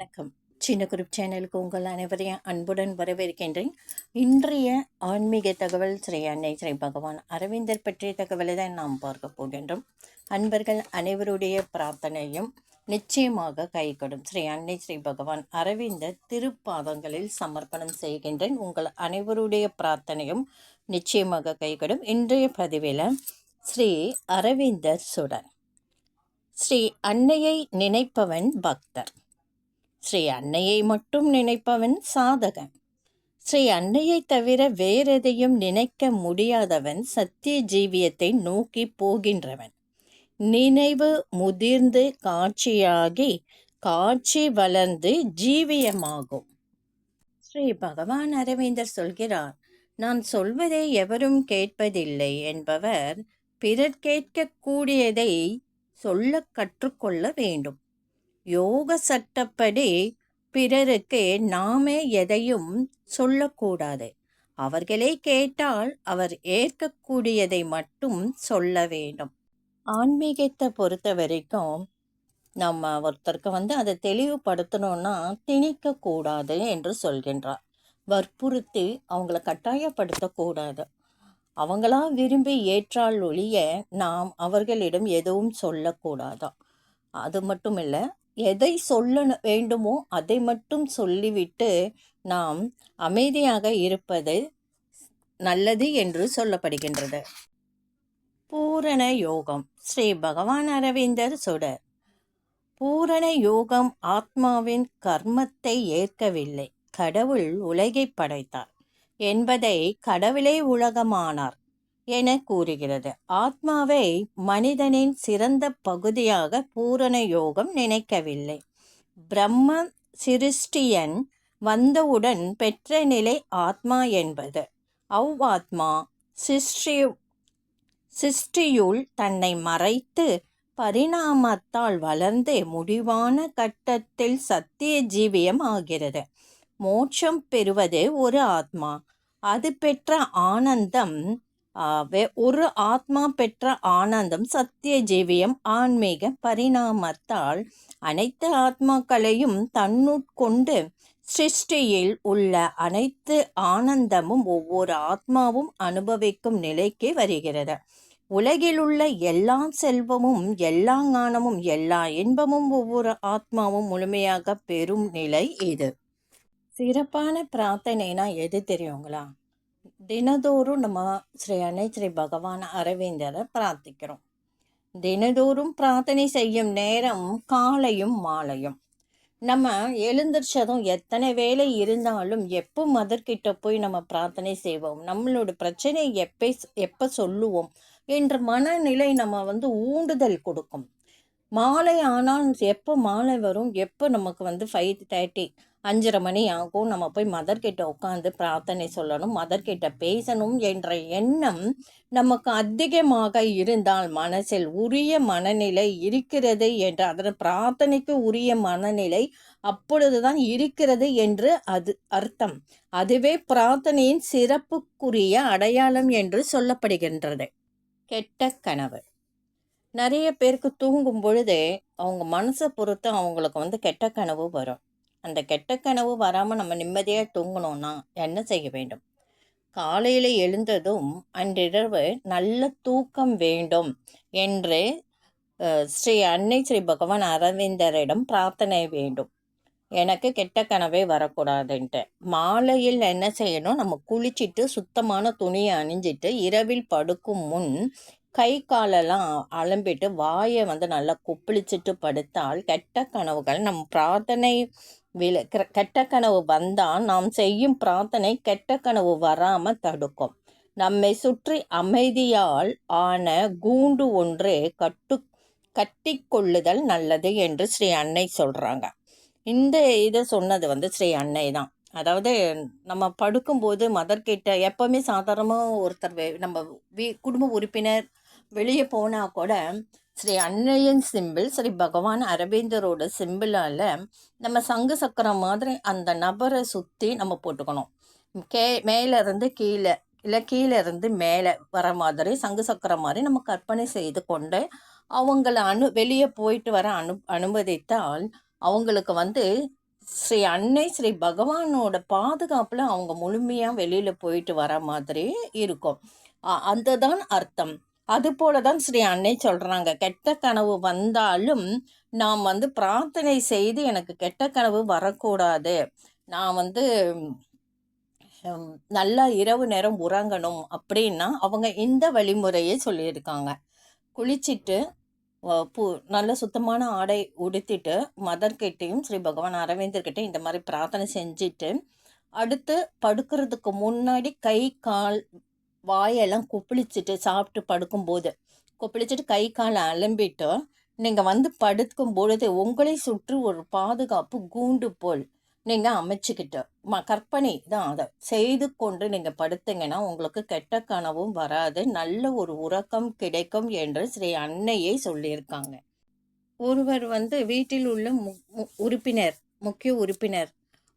வணக்கம். சின்ன குரூப் சேனலுக்கு உங்கள் அனைவரையும் அன்புடன் வரவேற்கின்றேன். இன்றைய ஆன்மீக தகவல் ஸ்ரீ அன்னை ஸ்ரீ பகவான் அரவிந்தர் பற்றிய தகவலை தான் நாம் பார்க்க போகின்றோம். அன்பர்கள் அனைவருடைய பிரார்த்தனையும் நிச்சயமாக கைகொடும். ஸ்ரீ அன்னை ஸ்ரீ பகவான் அரவிந்தர் திருப்பாதங்களில் சமர்ப்பணம் செய்கின்றேன். உங்கள் அனைவருடைய பிரார்த்தனையும் நிச்சயமாக கைகொடும். இன்றைய பதிவில் ஸ்ரீ அரவிந்தர் சுடன் ஸ்ரீ அன்னையை நினைப்பவன் பக்தர். ஸ்ரீ அன்னையை மட்டும் நினைப்பவன் சாதகன். ஸ்ரீ அன்னையை தவிர வேறெதையும் நினைக்க முடியாதவன் சத்திய ஜீவியத்தை நோக்கி போகின்றவன். நினைவு முதிர்ந்து காட்சியாகி காட்சி வளர்ந்து ஜீவியமாகும். ஸ்ரீ பகவான் அரவிந்தர் சொல்கிறார் நான் சொல்வதை எவரும் கேட்பதில்லை என்பவர் பிறர் கேட்கக்கூடியதை சொல்ல கற்றுக்கொள்ள வேண்டும். யோக சட்டப்படி பிறருக்கு நாமே எதையும் சொல்லக்கூடாது. அவர்களே கேட்டால் அவர் ஏற்கக்கூடியதை மட்டும் சொல்ல வேண்டும். ஆன்மீகத்தை பொறுத்த வரைக்கும் நம்ம ஒருத்தருக்கு வந்து அதை தெளிவுபடுத்தணும்னா திணிக்கக்கூடாது என்று சொல்கின்றார். வற்புறுத்தி அவங்கள கட்டாயப்படுத்தக்கூடாது. அவங்களா விரும்பி ஏற்றால் ஒழிய நாம் அவர்களிடம் எதுவும் சொல்லக்கூடாதான். அது மட்டும் இல்லை எதை சொல்ல வேண்டுமோ அதை மட்டும் சொல்லிவிட்டு நாம் அமைதியாக இருப்பது நல்லது என்று சொல்லப்படுகின்றது. பூரண யோகம். ஸ்ரீ பகவான் அரவிந்தர் சுடர். பூரண யோகம் ஆத்மாவின் கர்மத்தை ஏற்கவில்லை. கடவுள் உலகை படைத்தார். என்பதை கடவுளே உலகமானார். என கூறுகிறது. ஆத்மாவை மனிதனின் சிறந்த பகுதியாக பூரண யோகம் நினைக்கவில்லை. பிரம்ம சிருஷ்டியன் வந்தவுடன் பெற்ற நிலை ஆத்மா என்பது. அவ்வாத்மா சிருஷ்டி சிருஷ்டியுள் தன்னை மறைத்து பரிணாமத்தால் வளர்ந்து முடிவான கட்டத்தில் சத்திய ஜீவியம் ஆகிறது. மோட்சம் பெறுவது ஒரு ஆத்மா. அது பெற்ற ஆனந்தம் ஒரு ஆத்மா பெற்ற ஆனந்தம் சத்திய ஜீவியம் ஆன்மீக பரிணாமத்தால் அனைத்து ஆத்மாக்களையும் தன்னுட்கொண்டு சிருஷ்டியில் உள்ள அனைத்து ஆனந்தமும் ஒவ்வொரு ஆத்மாவும் அனுபவிக்கும் நிலைக்கு வருகிறது. உலகில் உள்ள எல்லா செல்வமும் எல்லா ஞானமும் எல்லா இன்பமும் ஒவ்வொரு ஆத்மாவும் முழுமையாக பெறும் நிலை இது. சிறப்பான பிரார்த்தனைனா எது தெரியுங்களா? தினதோறும் நம்ம ஸ்ரீ அன்னை ஸ்ரீ பகவான் அரவிந்தரை பிரார்த்திக்கிறோம். தினதோறும் பிரார்த்தனை செய்யும் நேரம் காலையும் மாலையும். நம்ம எழுந்திரிச்சதும் எத்தனை வேலை இருந்தாலும் எப்போ மதர்கிட்ட போய் நம்ம பிரார்த்தனை செய்வோம்? நம்மளோட பிரச்சனை எப்போ எப்போ சொல்லுவோம்? என்ற மனநிலை நம்ம வந்து ஊண்டுதல் கொடுக்கும். மாலை ஆனால் எப்போ மாலை வரும்? எப்போ நமக்கு வந்து ஃபைவ் தேர்ட்டி அஞ்சரை மணி ஆகும்? நம்ம போய் மதர்கிட்ட உட்காந்து பிரார்த்தனை சொல்லணும் மதர்கிட்ட பேசணும் என்ற எண்ணம் நமக்கு அதிகமாக இருந்தால் மனசில் உரிய மனநிலை இருக்கிறது என்று அதன் பிரார்த்தனைக்கு உரிய மனநிலை அப்பொழுதுதான் இருக்கிறது என்று அது அர்த்தம். அதுவே பிரார்த்தனையின் சிறப்புக்குரிய அடையாளம் என்று சொல்லப்படுகின்றது. கெட்ட கனவு நிறைய பேருக்கு தூங்கும் பொழுதே அவங்க மனசை பொறுத்து அவங்களுக்கு வந்து கெட்ட கனவு வரும். அந்த கெட்ட கனவு வராமல் நம்ம நிம்மதியாக தூங்கணும்னா என்ன செய்ய வேண்டும்? காலையில் எழுந்ததும் அன்றிரவு நல்ல தூக்கம் வேண்டும் என்று ஸ்ரீ அன்னை ஸ்ரீ பகவான் அரவிந்தரிடம் பிரார்த்தனை வேண்டும். எனக்கு கெட்ட கனவே வரக்கூடாதுன்ட்டு. மாலையில் என்ன செய்யணும்? நம்ம குளிச்சுட்டு சுத்தமான துணியை அணிஞ்சிட்டு இரவில் படுக்கும் முன் கை காலெல்லாம் அலம்பிட்டு வாயை வந்து நல்லா குப்பிளிச்சிட்டு படுத்தால் கெட்ட கனவுகள் நம் பிரார்த்தனை வில கெட்ட கனவு வந்தால் நாம் செய்யும் பிரார்த்தனை கெட்ட கனவு வராமல் தடுக்கும். நம்மை சுற்றி அமைதியால் ஆன கூண்டு ஒன்று கட்டு கட்டி கொள்ளுதல் நல்லது என்று ஸ்ரீ அன்னை சொல்கிறாங்க இந்த இதை சொன்னது வந்து ஸ்ரீ அன்னை தான். அதாவது நம்ம படுக்கும்போது மதர்கிட்ட எப்போவுமே சாதாரணமாக ஒருத்தர் நம்ம வீ குடும்ப உறுப்பினர் வெளியே போனால் கூட ஸ்ரீ அன்னையின் சிம்பிள் ஸ்ரீ பகவான் அரவிந்தரோட சிம்பிளால் நம்ம சங்கு சக்கரம் மாதிரி அந்த நபரை சுற்றி நம்ம போட்டுக்கணும். கே மேலேருந்து கீழே இல்லை கீழே இருந்து மேலே வர மாதிரி சங்கு சக்கரம் மாதிரி நம்ம கற்பனை செய்து கொண்டு அவங்கள அனு வெளியே போயிட்டு வர அனு அனுமதித்தால் அவங்களுக்கு வந்து ஸ்ரீ அன்னை ஸ்ரீ பகவானோட பாதுகாப்பில் அவங்க முழுமையாக வெளியில் போயிட்டு வர மாதிரி இருக்கும். அந்த தான் அர்த்தம். அதுபோல தான் ஸ்ரீ அன்னை சொல்கிறாங்க கெட்ட கனவு வந்தாலும் நாம் வந்து பிரார்த்தனை செய்து எனக்கு கெட்ட கனவு வரக்கூடாது. நான் வந்து நல்லா இரவு நேரம் உறங்கணும் அப்படின்னா அவங்க இந்த வழிமுறையை சொல்லியிருக்காங்க. குளிச்சுட்டு பூ நல்ல சுத்தமான ஆடை உடுத்திட்டு மதர்கிட்டையும் ஸ்ரீ பகவான் அரவிந்தர்கிட்டையும் இந்த மாதிரி பிரார்த்தனை செஞ்சுட்டு அடுத்து படுக்கிறதுக்கு முன்னாடி கை கால் வாயெல்லாம் கொப்பளிச்சுட்டு சாப்பிட்டு படுக்கும்போது கொப்பளிச்சுட்டு கை கால் அலம்பிட்டு நீங்கள் வந்து படுக்கும் பொழுது உங்களை சுற்றி ஒரு பாதுகாப்பு கூண்டு போல் நீங்கள் அமைச்சுக்கிட்டு ம கற்பனை தான் அதை. செய்து கொண்டு நீங்கள் படுத்தீங்கன்னா உங்களுக்கு கெட்ட கனவும் வராது நல்ல ஒரு உறக்கம் கிடைக்கும் என்று ஸ்ரீ அன்னையை சொல்லியிருக்காங்க. ஒருவர் வந்து வீட்டில் உள்ள மு உறுப்பினர் முக்கிய உறுப்பினர்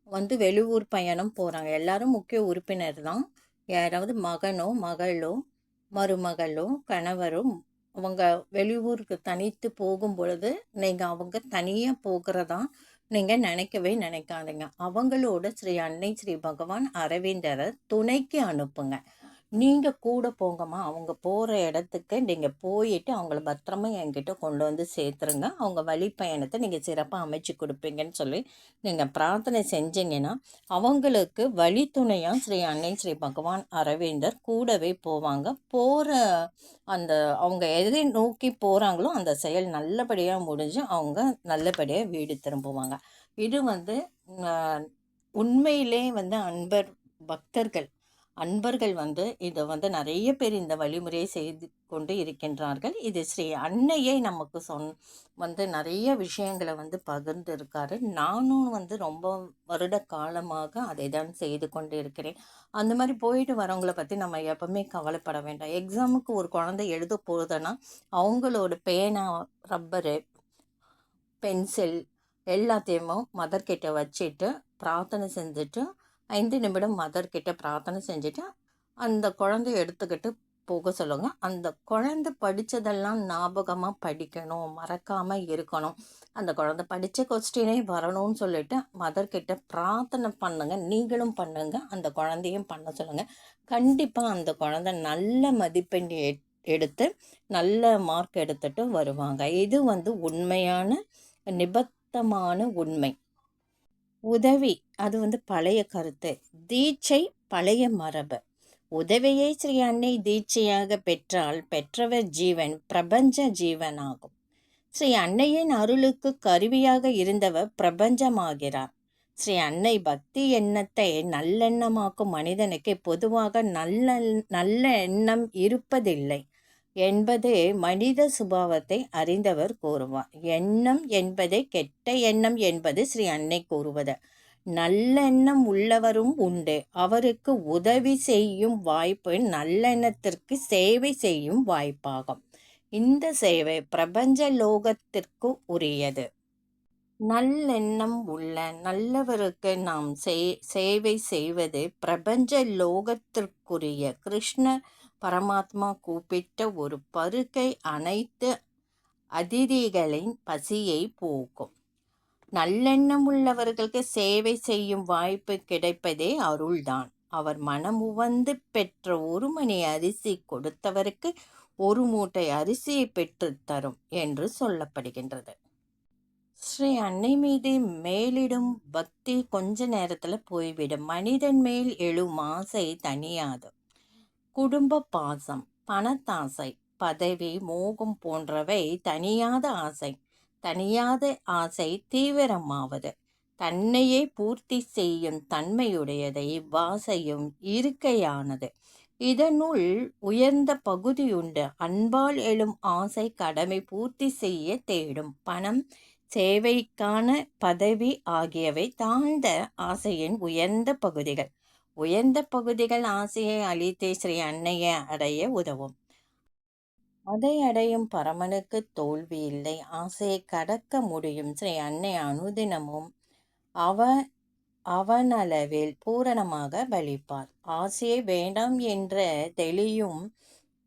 வந்து வெளியூர் பயணம் போகிறாங்க எல்லாரும் முக்கிய உறுப்பினர் தான். யாராவது மகனோ மகளோ மருமகளோ கணவரும் அவங்க வெளியூருக்கு தனித்து போகும் பொழுது நீங்கள் அவங்க தனியாக போகிறதா நீங்கள் நினைக்கவே நினைக்காதீங்க. அவங்களோட ஸ்ரீ அன்னை ஸ்ரீ பகவான் அரவிந்தரை துணைக்கு அனுப்புங்க. நீங்கள் கூட போங்கம்மா. அவங்க போகிற இடத்துக்கு நீங்கள் போயிட்டு அவங்கள பத்திரமா என்கிட்ட கொண்டு வந்து சேர்த்துருங்க. அவங்க வழி பயணத்தை நீங்கள் சிறப்பாக அமைச்சு கொடுப்பீங்கன்னு சொல்லி நீங்கள் பிரார்த்தனை செஞ்சீங்கன்னா அவங்களுக்கு வழித்துணையாக ஸ்ரீ அன்னை ஸ்ரீ பகவான் அரவிந்தர் கூடவே போவாங்க. போகிற அந்த அவங்க எதை நோக்கி போகிறாங்களோ அந்த செயல் நல்லபடியாக முடிஞ்சு அவங்க நல்லபடியாக வீடு திரும்புவாங்க. இது வந்து உண்மையிலே வந்து அன்பர் பக்தர்கள் அன்பர்கள் வந்து இதை வந்து நிறைய பேர் இந்த வழிமுறையை செய்து கொண்டு இருக்கின்றார்கள். இது ஸ்ரீ அன்னையை நமக்கு சொன் வந்து நிறைய விஷயங்களை வந்து பகிர்ந்து இருக்காரு நானும் வந்து ரொம்ப வருட காலமாக அதை தான் செய்து கொண்டு இருக்கிறேன் அந்த மாதிரி போயிட்டு வரவங்களை பற்றி நம்ம எப்பவுமே கவலைப்பட வேண்டாம். எக்ஸாமுக்கு ஒரு குழந்தை எழுத போகுதுன்னா அவங்களோட பேனா ரப்பரு பென்சில் எல்லாத்தையுமே மதர்கிட்ட வச்சுட்டு பிரார்த்தனை செஞ்சுட்டு ஐந்து நிமிடம் மதர்கிட்ட பிரார்த்தனை செஞ்சுட்டு அந்த குழந்தைய எடுத்துக்கிட்டு போக சொல்லுங்க. அந்த குழந்தை படித்ததெல்லாம் ஞாபகமாக படிக்கணும் மறக்காமல் இருக்கணும். அந்த குழந்தை படித்த கொஸ்டினே வரணும்னு சொல்லிட்டு மதர்கிட்ட பிரார்த்தனை பண்ணுங்கள் நீங்களும் பண்ணுங்கள் அந்த குழந்தையும் பண்ண சொல்லுங்கள் கண்டிப்பாக அந்த குழந்தை நல்ல மதிப்பெண் எடுத்து நல்ல மார்க் எடுத்துட்டு வருவாங்க. இது வந்து உண்மையான நிபத்தமான உண்மை. உதவி அது வந்து பழைய கருத்து. தீட்சை பழைய மரபு. உதவியை ஸ்ரீ அன்னை தீட்சையாக பெற்றால் பெற்றவர் ஜீவன் பிரபஞ்ச ஜீவனாகும். ஸ்ரீ அன்னையின் அருளுக்கு கருவியாக இருந்தவர் பிரபஞ்சமாகிறார். ஸ்ரீ அன்னை பக்தி எண்ணத்தை நல்லெண்ணமாக்கும் மனிதனுக்கு பொதுவாக நல்ல நல்ல எண்ணம் இருப்பதில்லை. என்பது மனித சுபாவத்தை அறிந்தவர் கூறுவார். எண்ணம் என்பதே கெட்ட எண்ணம் என்பது ஸ்ரீ அன்னை கூறுவது. நல்லெண்ணம் உள்ளவரும் உண்டு. அவருக்கு உதவி செய்யும் வாய்ப்பு நல்லெண்ணத்திற்கு சேவை செய்யும் வாய்ப்பாகும். இந்த சேவை பிரபஞ்ச லோகத்திற்கு உரியது. நல்லெண்ணம் உள்ள நல்லவருக்கு நாம் சேவை செய்வது பிரபஞ்ச லோகத்திற்குரிய கிருஷ்ண பரமாத்மா கூப்பிட்ட ஒரு பருக்கை அனைத்து அதிதிகளின் பசியை போக்கும். நல்லெண்ணம் உள்ளவர்களுக்கு சேவை செய்யும் வாய்ப்பு கிடைப்பதே அருள்தான். அவர் மனமுவந்து பெற்ற ஒரு மணி அரிசி கொடுத்தவருக்கு ஒரு மூட்டை அரிசியை பெற்று தரும் என்று சொல்லப்படுகின்றது. ஸ்ரீ அன்னை மீது மேலிடும் பக்தி கொஞ்ச நேரத்தில் போய்விடும். மனிதன் மேல் எழும் ஆசை தனியாது குடும்ப பாசம் பணத்தாசை பதவி மோகம் போன்றவை தனியாத ஆசை. தனியாத ஆசை தீவிரமாவது. தன்னையே பூர்த்தி செய்யும் தன்மையுடையதை வாசையும் இருக்கையானது. இதனுள் உயர்ந்த பகுதியுண்டு. அன்பால் எழும் ஆசை கடமை பூர்த்தி செய்ய தேடும். பணம் சேவைக்கான பதவி ஆகியவை தாழ்ந்த ஆசையின் உயர்ந்த பகுதிகள். உயர்ந்த பகுதிகள் ஆசையை அழித்து ஸ்ரீ அன்னையை அடைய உதவும். அதை அடையும் பரமனுக்கு தோல்வி இல்லை. ஆசையை கடக்க முடியும் ஸ்ரீ அன்னை அனுதினமும் அவ அவனளவில் பூரணமாக வலிப்பார் ஆசையை வேண்டாம் என்ற தெளியும்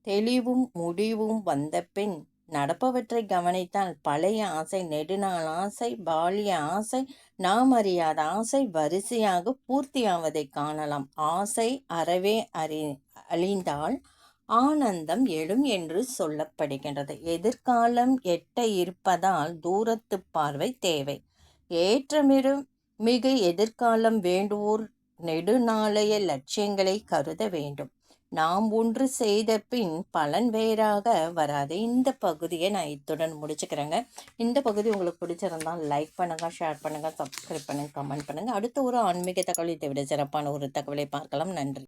தெளிவும் முடிவும் வந்த பின் நடப்பவற்றை கவனித்தால் பழைய ஆசை நெடுநாள் ஆசை பால்ய ஆசை நாம் அறியாத ஆசை வரிசையாக பூர்த்தியாவதை காணலாம். ஆசை அறவே அறி அழிந்தால் ஆனந்தம் எழும் என்று சொல்லப்படுகின்றது. எதிர்காலம் எட்ட இருப்பதால் தூரத்து பார்வை தேவை. ஏற்றமிரு மிகு எதிர்காலம் வேண்டுவோர் நெடுநாளைய லட்சியங்களை கருத வேண்டும். நாம் ஒன்று செய்த பின் பலன் வேறாக வராது. இந்த பகுதியை நான் இத்துடன் முடிச்சுக்கிறேங்க. இந்த பகுதி உங்களுக்கு பிடிச்சிருந்தால் லைக் பண்ணுங்கள் ஷேர் பண்ணுங்கள் சப்ஸ்கிரைப் பண்ணுங்கள் கமெண்ட் பண்ணுங்கள் அடுத்த ஒரு ஆன்மீக தகவல் இதை விட சிறப்பான ஒரு தகவலை பார்க்கலாம். நன்றி.